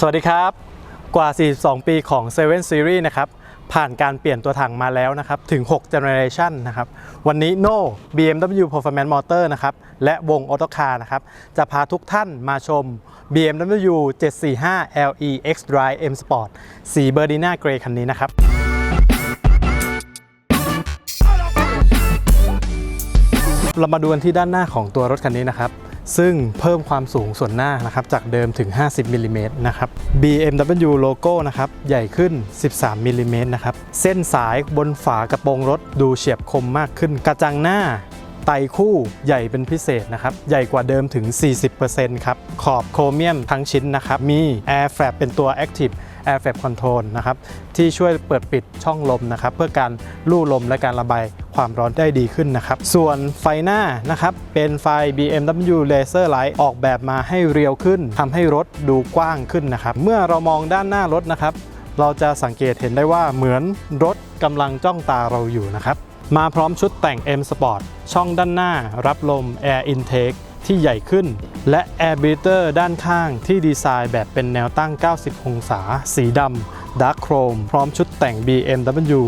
สวัสดีครับ กว่า 42 ปีของ 7 Series นะครับ ผ่านการเปลี่ยนตัวถังมาแล้วนะครับ ถึง 6 Generation นะครับ วันนี้ No BMW Performance Motor นะครับ และวง Auto Car นะครับ จะพาทุกท่านมาชม BMW 745 LE X Drive M Sport สีเบอร์ดีน่าเกรย์คันนี้นะครับเรามาดูกันที่ด้านหน้าของตัวรถคันนี้นะครับ ซึ่งเพิ่มความสูงส่วนหน้านะครับจากเดิมถึง 50มิลลิเมตรนะครับ BMW โลโก้นะครับใหญ่ขึ้น 13มิลลิเมตรนะครับ เส้นสายบนฝากระโปรงรถดูเฉียบคมมากขึ้น กระจังหน้าไตคู่ใหญ่เป็นพิเศษนะครับ ใหญ่กว่าเดิมถึง 40%ครับ ขอบโครเมียมทั้งชิ้นนะครับ มี Air Flap เป็นตัว Active Air Flap Control นะครับ ที่ช่วยเปิดปิดช่องลมนะครับ เพื่อการลู่ลมและการระบาย ความร้อนได้ดีขึ้นนะครับ ส่วนไฟหน้านะครับ เป็นไฟ BMW Laser Light ออกแบบมาให้เรียวขึ้นทำให้รถดูกว้างขึ้นนะครับ เมื่อเรามองด้านหน้ารถนะครับ เราจะสังเกตเห็นได้ว่าเหมือนรถกำลังจ้องตาเราอยู่นะครับ มาพร้อมชุดแต่ง M Sport ช่องด้านหน้า รับลม Air Intake ที่ใหญ่ขึ้น และ Air Breather ด้านข้างที่ดีไซน์แบบเป็นแนวตั้ง 90 องศา สีดำ Dark Chrome พร้อมชุดแต่ง BMW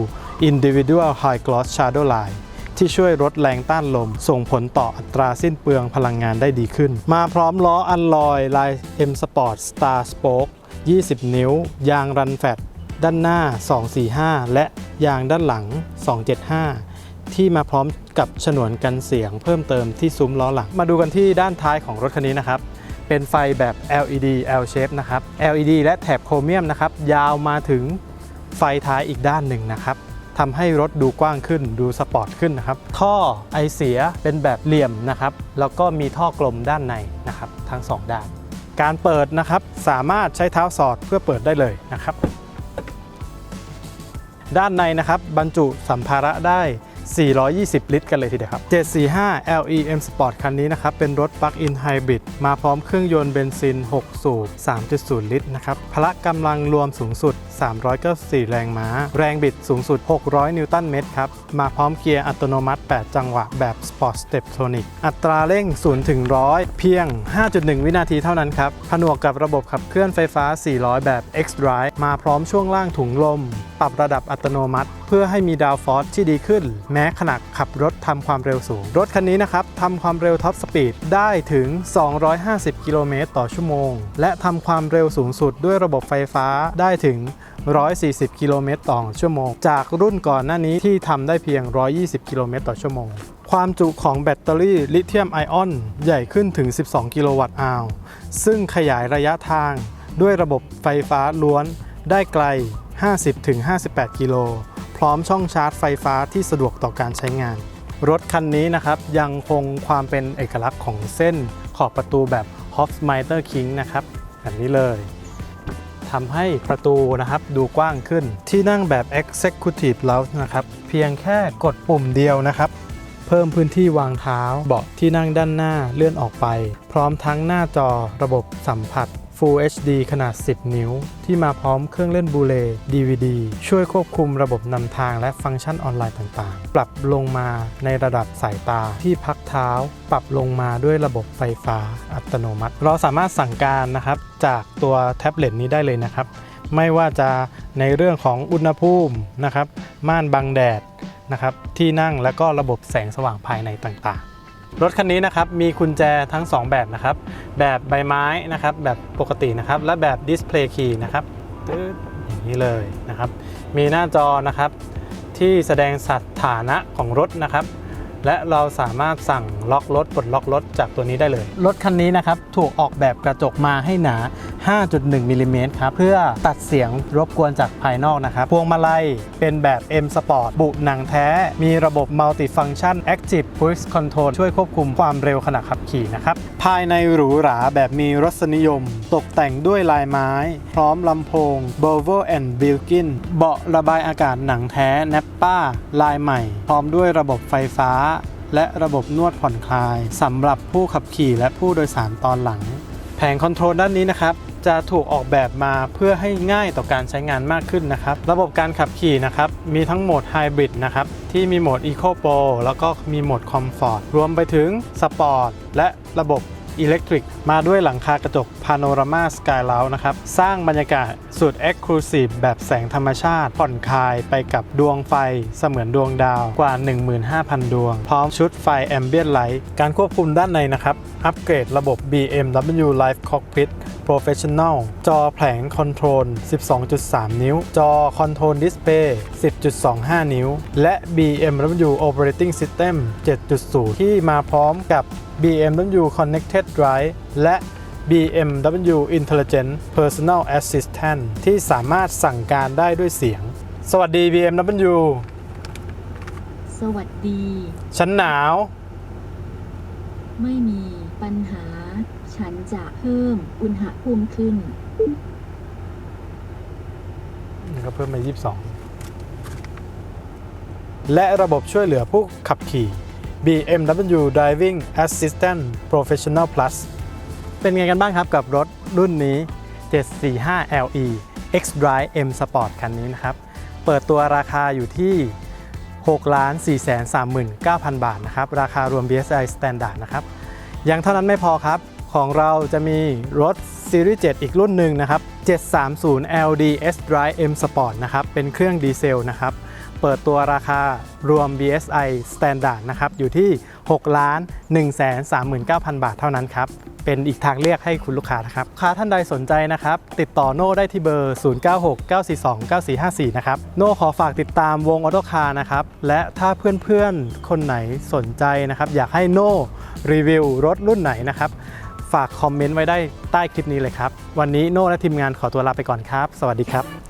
Individual High Gloss Shadow Line ที่ช่วยลดแรงต้านลม ส่งผลต่ออัตราสิ้นเปลืองพลังงานได้ดีขึ้น มาพร้อมล้ออัลลอยลาย M Sport Star Spoke 20 นิ้ว ยางรันแฟตด้านหน้า 245 และยางด้านหลัง 275 ที่มาพร้อมกับฉนวนกันเสียงเพิ่มเติมที่ซุ้มล้อหลัง มาดูกันที่ด้านท้ายของรถคันนี้นะครับ เป็นไฟแบบ LED L shape นะครับ LED และแถบโครเมียมนะครับ ยาวมาถึงไฟท้ายอีกด้านหนึ่งนะครับ ทำให้รถดูกว้างขึ้น ดูสปอร์ตขึ้นนะครับ ท่อไอเสียเป็นแบบเหลี่ยมนะครับ แล้วก็มีท่อกลมด้านในนะครับ ทั้งสองด้าน การเปิดนะครับสามารถใช้เท้าสอดเพื่อเปิดได้เลยนะครับ ด้านในนะครับบรรจุสัมภาระได้ 420 ลิตรกันเลยทีเดียวครับ 745 LE M Sport คันนี้นะครับ เป็นรถ Plug-in Hybrid มาพร้อมเครื่องยนต์เบนซิน 6 สูบ 3.0 ลิตรนะครับ พละกำลังรวมสูงสุด 394 แรงม้า แรงบิดสูงสุด 600 นิวตันเมตรครับ มาพร้อมเกียร์อัตโนมัติ 8 จังหวะแบบ Sport Step Tonic อัตราเร่ง 0 ถึง 100 เพียง 5.1 วินาทีเท่านั้นครับ ผนวกกับระบบขับเคลื่อนไฟฟ้า 400 แบบ X Drive มาพร้อมช่วงล่างถุงลม ปรับระดับอัตโนมัติ เพื่อให้มีดาวฟอร์สที่ดีขึ้น แม้ขณะขับรถทำความเร็วสูง รถคันนี้นะครับทำความเร็วท็อปสปีดได้ถึง 250 กิโลเมตรต่อชั่วโมง และทำความเร็วสูงสุดด้วยระบบไฟฟ้าได้ถึง 140 กิโลเมตรต่อชั่วโมง จากรุ่นก่อนหน้านี้ที่ทำได้เพียง 120 กิโลเมตรต่อชั่วโมง ความจุของแบตเตอรี่ลิเธียมไอออนใหญ่ขึ้นถึง 12 กิโลวัตต์อาวซึ่งขยายระยะทาง ด้วยระบบไฟฟ้าล้วนได้ไกล 50-58 กิโล พร้อมช่องชาร์จไฟฟ้าที่สะดวกต่อการใช้งาน รถคันนี้นะครับยังคงความเป็นเอกลักษณ์ของเส้นขอบประตูแบบ Hofstadter King นะครับแบบนี้เลย ทำให้ประตูนะครับดูกว้างขึ้น ที่นั่งแบบ Executive Lounge นะครับ เพียงแค่กดปุ่มเดียวนะครับ เพิ่มพื้นที่วางเท้าเบาะที่นั่งด้านหน้าเลื่อนออกไป พร้อมทั้งหน้าจอระบบสัมผัส Full HD ขนาด 10 นิ้ว ที่มาพร้อมเครื่องเล่นบูเล DVD ช่วยควบคุมระบบนำทางและฟังก์ชันออนไลน์ต่างๆ ปรับลงมาในระดับสายตาที่พักเท้า ปรับลงมาด้วยระบบไฟฟ้าอัตโนมัติ เราสามารถสั่งการนะครับจากตัวแท็บเล็ตนี้ได้เลยนะครับ ไม่ว่าจะในเรื่องของอุณหภูมินะครับ ม่านบังแดดนะครับ ที่นั่งและก็ระบบแสงสว่างภายในต่างๆ รถคันนี้นะครับมีกุญแจทั้ง 2 แบบนะครับ แบบใบไม้นะครับ แบบปกตินะครับ และแบบดิสเพลย์คีย์นะครับอย่างนี้เลยนะครับ มีหน้าจอนะครับที่แสดงสถานะของรถนะครับ และเราสามารถสั่งล็อกรถปลดล็อกรถจากตัวนี้ได้เลย รถคันนี้นะครับถูกออกแบบกระจกมาให้หนา 5.1มิลลิเมตรครับ เพื่อตัดเสียงรบกวนจากภายนอกนะครับ พวงมาลัยเป็นแบบ M Sport บุหนังแท้ มีระบบ Multifunction Active Cruise Control ช่วยควบคุมความเร็วขณะขับขี่นะครับ ภายในหรูหราแบบมีรสนิยม ตกแต่งด้วยลายไม้ พร้อมลำโพง Volvo and Bilkin เบาะระบายอากาศหนังแท้ Nappa ลายใหม่ พร้อมด้วยระบบไฟฟ้า และระบบนวดผ่อนคลายสำหรับผู้ขับขี่และผู้โดยสารตอนหลัง แผงคอนโทรลด้านนี้นะครับ จะถูกออกแบบมาเพื่อให้ง่ายต่อการใช้งานมากขึ้นนะครับ ระบบการขับขี่นะครับ มีทั้งโหมดไฮบริดนะครับ ที่มีโหมด Eco Pro แล้วก็มีโหมด Comfort รวมไปถึง Sport และระบบ Electric มาด้วยหลังคากระจก Panorama Sky l o u นะครับ สร้างบรรยากาศสุด Exclusive แบบแสงธรรมชาติ ผ่อนคลายไปกับดวงไฟเสมือนดวงดาวกว่า 15,000 ดวง พร้อมชุดไฟ Ambient Light การควบคุมด้านในนะครับ อัปเกรดระบบ BMW Live Cockpit Professional จอแผงคอนโทรล 12.3 นิ้ว จอคอนโทรลดิสเพย์10.25 นิ้ว และ BMW Operating System 7.0 ที่มาพร้อมกับ BMW Connected Drive และ BMW Intelligent Personal Assistant ที่สามารถสั่งการได้ด้วยเสียง สวัสดี BMW สวัสดี ฉันหนาว ไม่มีปัญหา ฉันจะเพิ่มอุณหภูมิขึ้นนี่ก็เพิ่มมา22 และระบบช่วยเหลือผู้ขับขี่ BMW Driving Assistant Professional Plus เป็นไงกันบ้างครับกับรถรุ่นนี้ 745 LE X Drive M Sport คันนี้นะครับ เปิดตัวราคาอยู่ที่6 4 3 9 0 0 0 บาทนะครับ ราคารวม BSI Standard นะครับ ยังเท่านั้นไม่พอครับ ของเราจะมีรถซีรีส์ 7 อีกรุ่นหนึ่งนะครับ 730 LD S Drive M Sport นะครับ เป็นเครื่องดีเซลนะครับ เปิดตัวราคารวม BSI Standard นะครับ อยู่ที่ 6 ล้าน 1 3 9 0 0 0 บาทเท่านั้นครับ เป็นอีกทางเลือกให้คุณลูกค้านะครับ ค้าท่านใดสนใจนะครับ ติดต่อโน่ได้ที่เบอร์ 0969429454 นะครับ โน่ขอฝากติดตามวงออโตคาร์นะครับ และถ้าเพื่อนๆ คนไหนสนใจนะครับ อยากให้โน่รีวิวรถรุ่นไหนนะครับ ฝากคอมเมนต์ไว้ได้ใต้คลิปนี้เลยครับ วันนี้โน่และทีมงานขอตัวลาไปก่อนครับ สวัสดีครับ